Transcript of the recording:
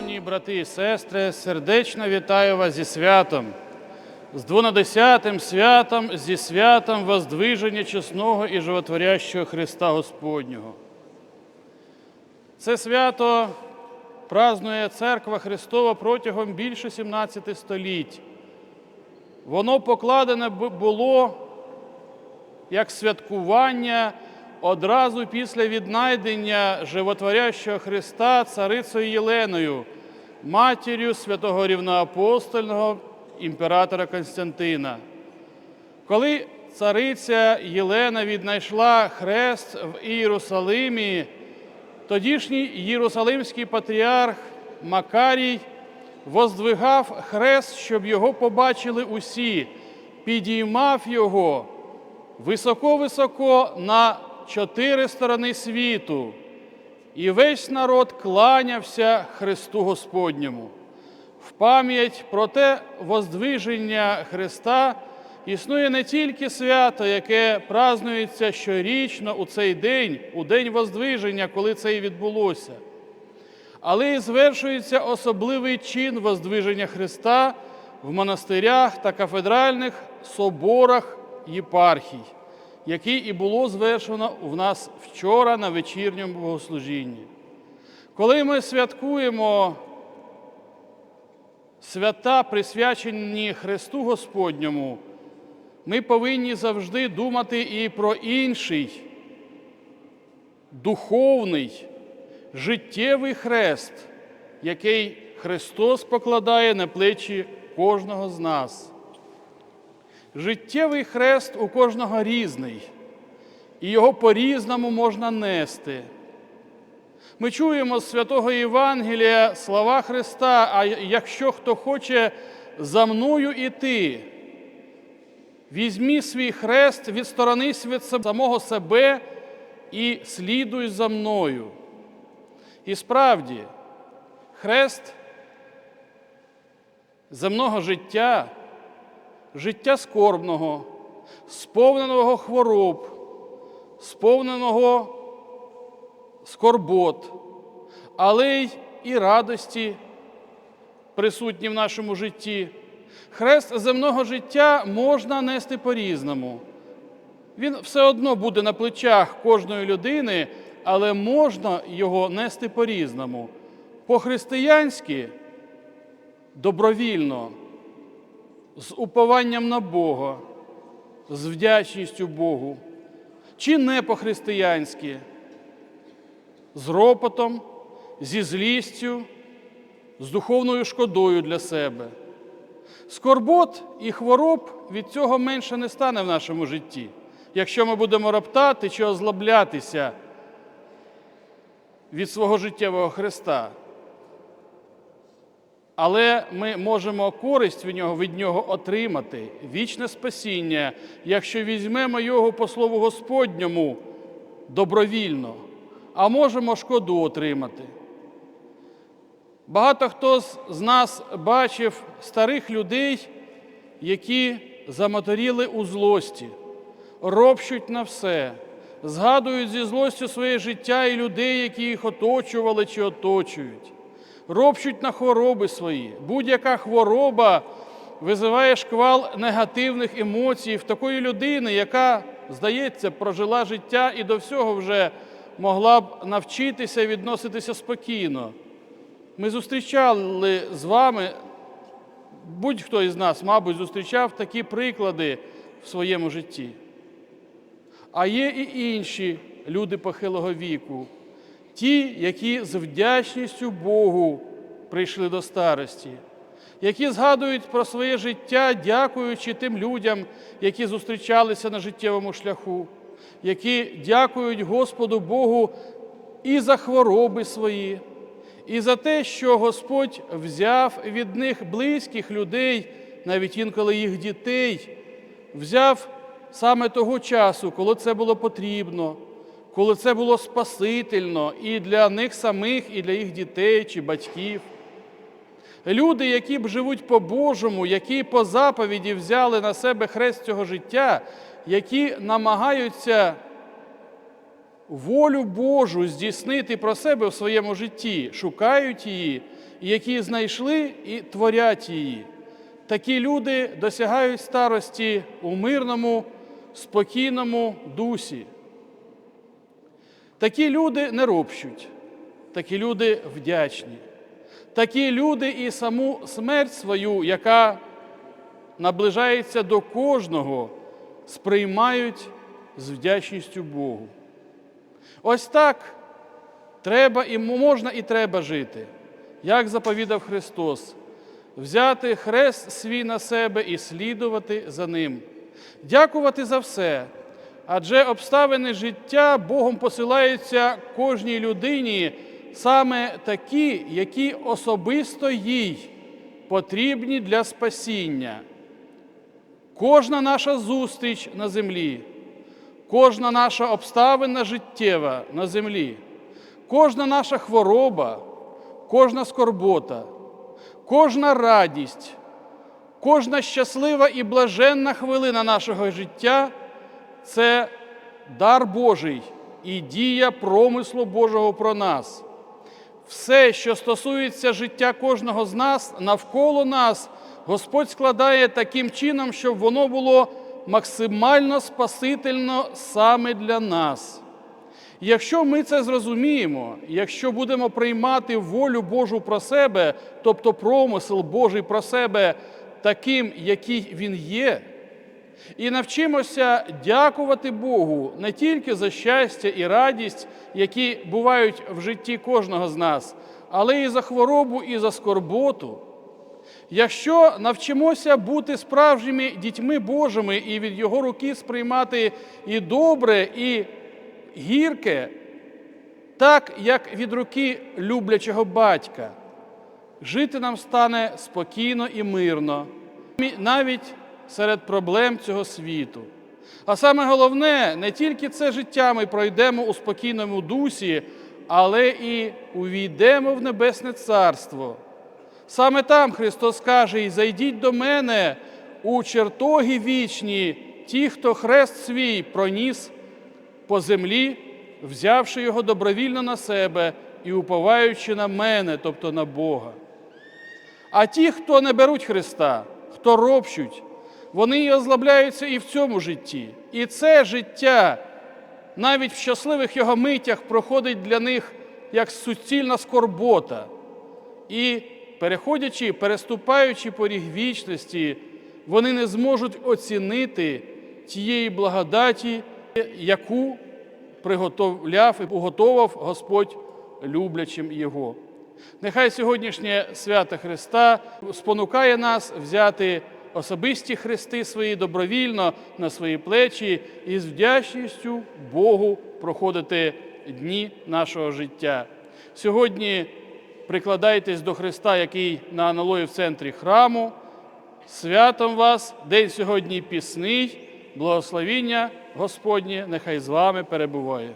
Шановні брати і сестри, сердечно вітаю вас зі святом, з двонадесятим святом, зі святом воздвиження чесного і животворящого Христа Господнього. Це свято празнує Церква Христова протягом більше 17 століть. Воно покладене було як святкування одразу після віднайдення животворящого Христа царицею Єленою, матір'ю святого рівноапостольного імператора Константина. Коли цариця Єлена віднайшла хрест в Ієрусалимі, тодішній Єрусалимський патріарх Макарій воздвигав хрест, щоб його побачили усі, підіймав його високо-високо на чотири сторони світу, і весь народ кланявся Христу Господньому. В пам'ять про те воздвиження Христа існує не тільки свято, яке празнується щорічно у цей день, у день воздвиження, коли це і відбулося, але й звершується особливий чин воздвиження Христа в монастирях та кафедральних соборах єпархій, який і було звершено в нас вчора на вечірньому богослужінні. Коли ми святкуємо свята, присвячені Христу Господньому, ми повинні завжди думати і про інший духовний, життєвий хрест, який Христос покладає на плечі кожного з нас. Життєвий хрест у кожного різний, і його по-різному можна нести. Ми чуємо з святого Євангелія слова Христа, а якщо хто хоче за мною іти, візьмі свій хрест, відсторонись від самого себе і слідуй за мною. І справді, хрест земного життя, життя скорбного, сповненого хвороб, сповненого скорбот, але й і радості присутні в нашому житті. Хрест земного життя можна нести по-різному. Він все одно буде на плечах кожної людини, але можна його нести по-різному. По-християнськи добровільно, з упованням на Бога, з вдячністю Богу, чи не по-християнськи, з ропотом, зі злістю, з духовною шкодою для себе. Скорбот і хвороб від цього менше не стане в нашому житті, якщо ми будемо роптати чи озлоблятися від свого життєвого Христа. Але ми можемо користь від нього, від нього отримати, вічне спасіння, якщо візьмемо його по слову Господньому добровільно, а можемо шкоду отримати. Багато хто з- нас бачив старих людей, які замоторіли у злості, ропщуть на все, згадують зі злостю своє життя і людей, які їх оточували чи оточують, ропщуть на хвороби свої. Будь-яка хвороба визиває шквал негативних емоцій в такої людини, яка, здається, прожила життя і до всього вже могла б навчитися відноситися спокійно. Ми зустрічали з вами, будь-хто із нас, мабуть, зустрічав такі приклади в своєму житті. А є і інші люди похилого віку, ті, які з вдячністю Богу прийшли до старості, які згадують про своє життя, дякуючи тим людям, які зустрічалися на життєвому шляху, які дякують Господу Богу і за хвороби свої, і за те, що Господь взяв від них близьких людей, навіть інколи їх дітей, взяв саме того часу, коли це було потрібно, коли це було спасительно і для них самих, і для їх дітей чи батьків. Люди, які б живуть по-божому, які по заповіді взяли на себе хрест цього життя, які намагаються волю Божу здійснити про себе в своєму житті, шукають її, які знайшли і творять її. Такі люди досягають старості у мирному, спокійному дусі. Такі люди не ропщуть, такі люди вдячні. Такі люди і саму смерть свою, яка наближається до кожного, сприймають з вдячністю Богу. Ось так треба і можна і треба жити, як заповідав Христос, взяти хрест свій на себе і слідувати за ним, дякувати за все. Адже обставини життя Богом посилаються кожній людині саме такі, які особисто їй потрібні для спасіння. Кожна наша зустріч на землі, кожна наша обставина життєва на землі, кожна наша хвороба, кожна скорбота, кожна радість, кожна щаслива і блаженна хвилина нашого життя це дар Божий і дія промислу Божого про нас. Все, що стосується життя кожного з нас, навколо нас, Господь складає таким чином, щоб воно було максимально спасительно саме для нас. Якщо ми це зрозуміємо, якщо будемо приймати волю Божу про себе, тобто промисел Божий про себе таким, який він є, і навчимося дякувати Богу не тільки за щастя і радість, які бувають в житті кожного з нас, але і за хворобу, і за скорботу. Якщо навчимося бути справжніми дітьми Божими і від Його руки сприймати і добре, і гірке, так як від руки люблячого батька, жити нам стане спокійно і мирно, навіть серед проблем цього світу. А саме головне, не тільки це життя ми пройдемо у спокійному дусі, але і увійдемо в Небесне Царство. Саме там Христос каже: «І зайдіть до мене у чертоги вічні, ті, хто хрест свій проніс по землі, взявши його добровільно на себе і уповаючи на мене, тобто на Бога. А ті, хто не беруть Христа, хто ропщуть, вони озлобляються і в цьому житті. І це життя навіть в щасливих його митях проходить для них як суцільна скорбота. І переходячи, переступаючи поріг вічності, вони не зможуть оцінити тієї благодаті, яку приготовляв і уготовав Господь люблячим Його. Нехай сьогоднішнє свято Христа спонукає нас взяти особисті хрести свої добровільно на свої плечі і з вдячністю Богу проходити дні нашого життя. Сьогодні прикладайтесь до Христа, який на аналої в центрі храму. Святом вас, день сьогодні пісний, благословіння Господнє, нехай з вами перебуває.